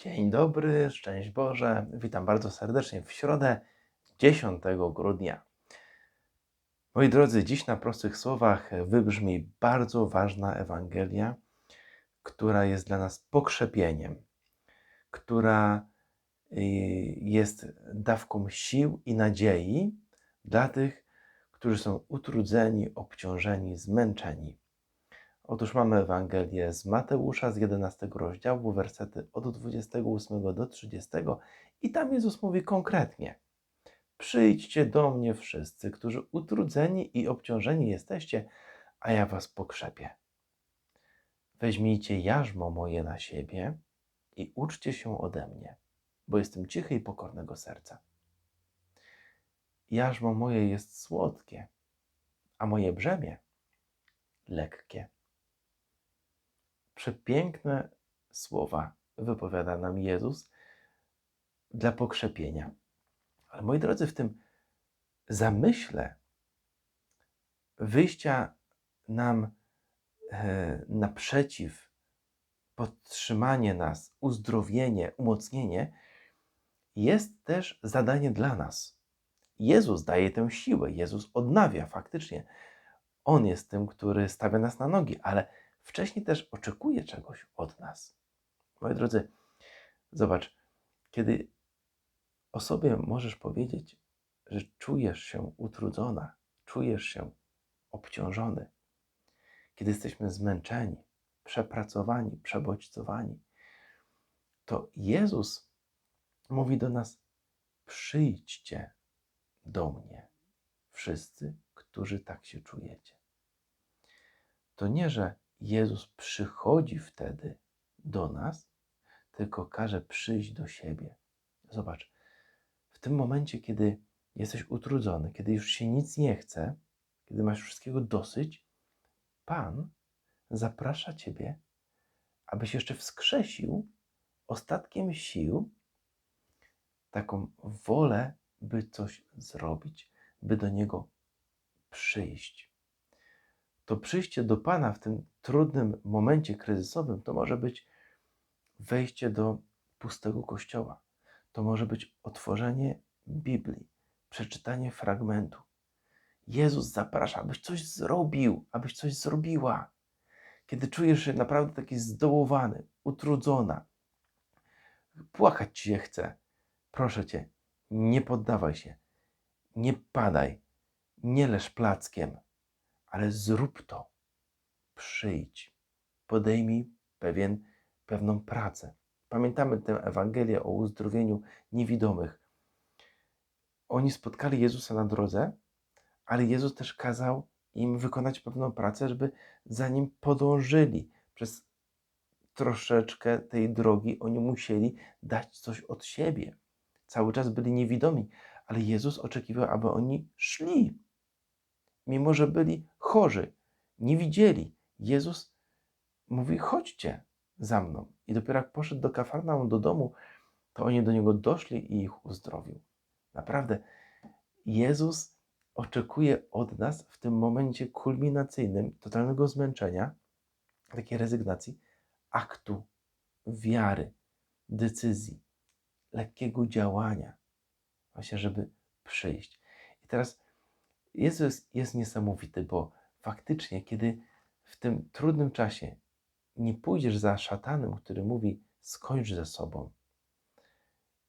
Dzień dobry, szczęść Boże. Witam bardzo serdecznie w środę 10 grudnia. Moi drodzy, dziś na prostych słowach wybrzmi bardzo ważna Ewangelia, która jest dla nas pokrzepieniem, która y, jest dawką sił i nadziei dla tych, którzy są utrudzeni, obciążeni, zmęczeni. Otóż mamy Ewangelię z Mateusza z 11 rozdziału, wersety od 28 do 30 i tam Jezus mówi konkretnie: Przyjdźcie do mnie wszyscy, którzy utrudzeni i obciążeni jesteście, a ja was pokrzepię. Weźmijcie jarzmo moje na siebie i uczcie się ode mnie, bo jestem cichy i pokornego serca. Jarzmo moje jest słodkie, a moje brzemię lekkie przepiękne słowa wypowiada nam Jezus dla pokrzepienia. Ale moi drodzy, w tym zamyśle wyjścia nam e, naprzeciw, podtrzymanie nas, uzdrowienie, umocnienie, jest też zadanie dla nas. Jezus daje tę siłę, Jezus odnawia faktycznie. On jest tym, który stawia nas na nogi, ale wcześniej też oczekuje czegoś od nas. Moi drodzy, zobacz, kiedy osobie możesz powiedzieć, że czujesz się utrudzona, czujesz się obciążony, kiedy jesteśmy zmęczeni, przepracowani, przebodźcowani, to Jezus mówi do nas: przyjdźcie do mnie, wszyscy, którzy tak się czujecie. To nie, że Jezus przychodzi wtedy do nas, tylko każe przyjść do siebie. Zobacz, w tym momencie, kiedy jesteś utrudzony, kiedy już się nic nie chce, kiedy masz wszystkiego dosyć, Pan zaprasza Ciebie, abyś jeszcze wskrzesił ostatkiem sił taką wolę, by coś zrobić, by do Niego przyjść to przyjście do Pana w tym trudnym momencie kryzysowym to może być wejście do pustego kościoła. To może być otworzenie Biblii, przeczytanie fragmentu. Jezus zaprasza, abyś coś zrobił, abyś coś zrobiła. Kiedy czujesz się naprawdę taki zdołowany, utrudzona, płakać ci się chce, proszę cię, nie poddawaj się, nie padaj, nie leż plackiem ale zrób to. Przyjdź, podejmij pewien, pewną pracę. Pamiętamy tę Ewangelię o uzdrowieniu niewidomych. Oni spotkali Jezusa na drodze, ale Jezus też kazał im wykonać pewną pracę, żeby za nim podążyli. Przez troszeczkę tej drogi oni musieli dać coś od siebie. Cały czas byli niewidomi, ale Jezus oczekiwał, aby oni szli mimo że byli chorzy, nie widzieli. Jezus mówi: chodźcie za mną. I dopiero jak poszedł do Kafarnaum, do domu, to oni do niego doszli i ich uzdrowił. Naprawdę, Jezus oczekuje od nas w tym momencie kulminacyjnym, totalnego zmęczenia, takiej rezygnacji, aktu wiary, decyzji, lekkiego działania, właśnie, żeby przyjść. I teraz Jezus jest niesamowity, bo faktycznie, kiedy w tym trudnym czasie nie pójdziesz za szatanem, który mówi: skończ ze sobą,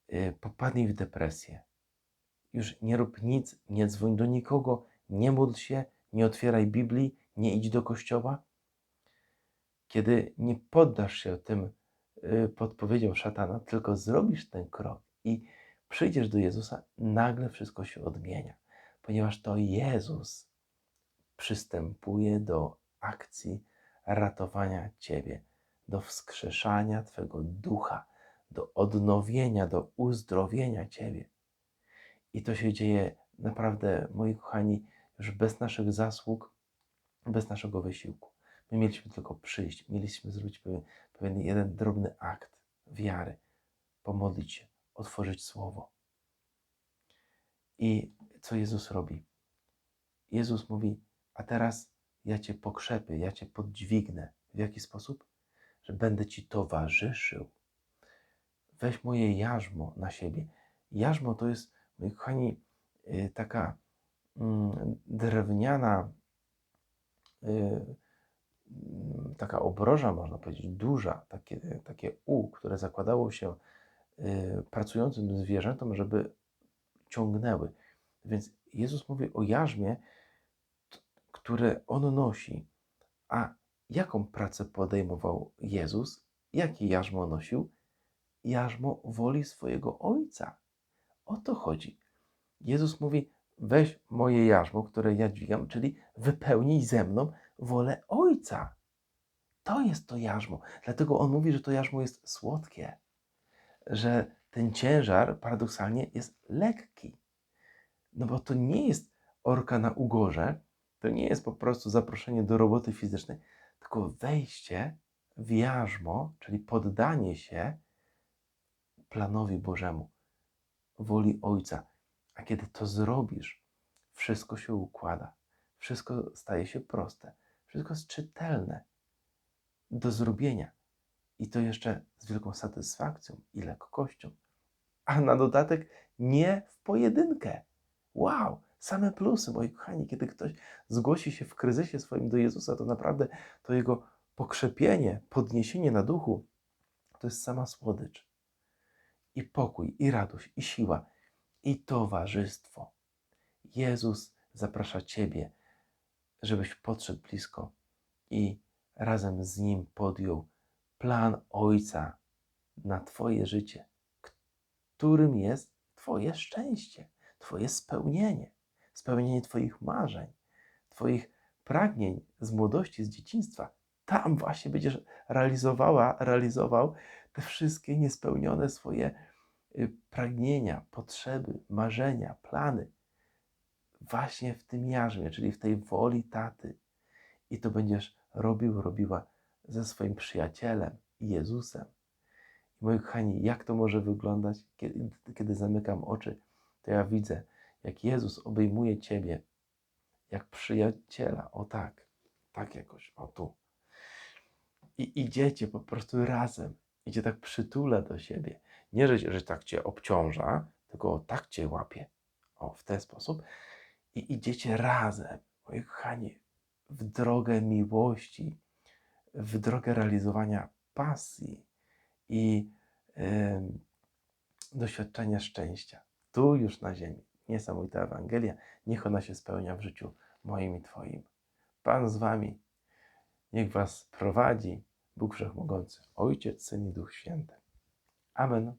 yy, popadnij w depresję, już nie rób nic, nie dzwoń do nikogo, nie módl się, nie otwieraj Biblii, nie idź do kościoła. Kiedy nie poddasz się tym yy, podpowiedziom szatana, tylko zrobisz ten krok i przyjdziesz do Jezusa, nagle wszystko się odmienia ponieważ to Jezus przystępuje do akcji ratowania Ciebie, do wskrzeszania Twego ducha, do odnowienia, do uzdrowienia Ciebie. I to się dzieje naprawdę, moi kochani, już bez naszych zasług, bez naszego wysiłku. My mieliśmy tylko przyjść, mieliśmy zrobić pewien, pewien jeden drobny akt wiary, pomodlić się, otworzyć słowo. I co Jezus robi? Jezus mówi: A teraz ja cię pokrzepię, ja cię podźwignę. W jaki sposób? Że będę ci towarzyszył. weź moje jarzmo na siebie. Jarzmo to jest, moi kochani, y, taka mm, drewniana, y, mm, taka obroża, można powiedzieć, duża, takie, takie U, które zakładało się y, pracującym zwierzętom, żeby ciągnęły. Więc Jezus mówi o jarzmie, które on nosi. A jaką pracę podejmował Jezus? Jakie jarzmo nosił? Jarzmo woli swojego Ojca. O to chodzi. Jezus mówi: Weź moje jarzmo, które ja dźwigam, czyli wypełnij ze mną wolę Ojca. To jest to jarzmo. Dlatego on mówi, że to jarzmo jest słodkie, że ten ciężar paradoksalnie jest lekki. No bo to nie jest orka na ugorze, to nie jest po prostu zaproszenie do roboty fizycznej, tylko wejście w jarzmo, czyli poddanie się planowi Bożemu, woli Ojca. A kiedy to zrobisz, wszystko się układa, wszystko staje się proste, wszystko jest czytelne do zrobienia. I to jeszcze z wielką satysfakcją i lekkością. A na dodatek nie w pojedynkę. Wow, same plusy, moi kochani. Kiedy ktoś zgłosi się w kryzysie swoim do Jezusa, to naprawdę to jego pokrzepienie, podniesienie na duchu, to jest sama słodycz. I pokój, i radość, i siła, i towarzystwo. Jezus zaprasza Ciebie, żebyś podszedł blisko i razem z Nim podjął plan Ojca na Twoje życie, którym jest Twoje szczęście, Twoje spełnienie, spełnienie Twoich marzeń, Twoich pragnień z młodości, z dzieciństwa. Tam właśnie będziesz realizowała, realizował te wszystkie niespełnione swoje y, pragnienia, potrzeby, marzenia, plany. Właśnie w tym jarzmie, czyli w tej woli taty. I to będziesz robił, robiła ze swoim przyjacielem, Jezusem. Moi kochani, jak to może wyglądać, kiedy, kiedy zamykam oczy, to ja widzę, jak Jezus obejmuje Ciebie jak przyjaciela. O tak, tak jakoś, o tu. I idziecie po prostu razem. Idzie tak przytula do siebie. Nie, że, że tak Cię obciąża, tylko tak Cię łapie. O, w ten sposób. I idziecie razem, moi kochani, w drogę miłości, w drogę realizowania pasji i doświadczenia szczęścia. Tu już na ziemi. Niesamowita Ewangelia. Niech ona się spełnia w życiu moim i Twoim. Pan z Wami. Niech Was prowadzi Bóg Wszechmogący, Ojciec, Syn i Duch Święty. Amen.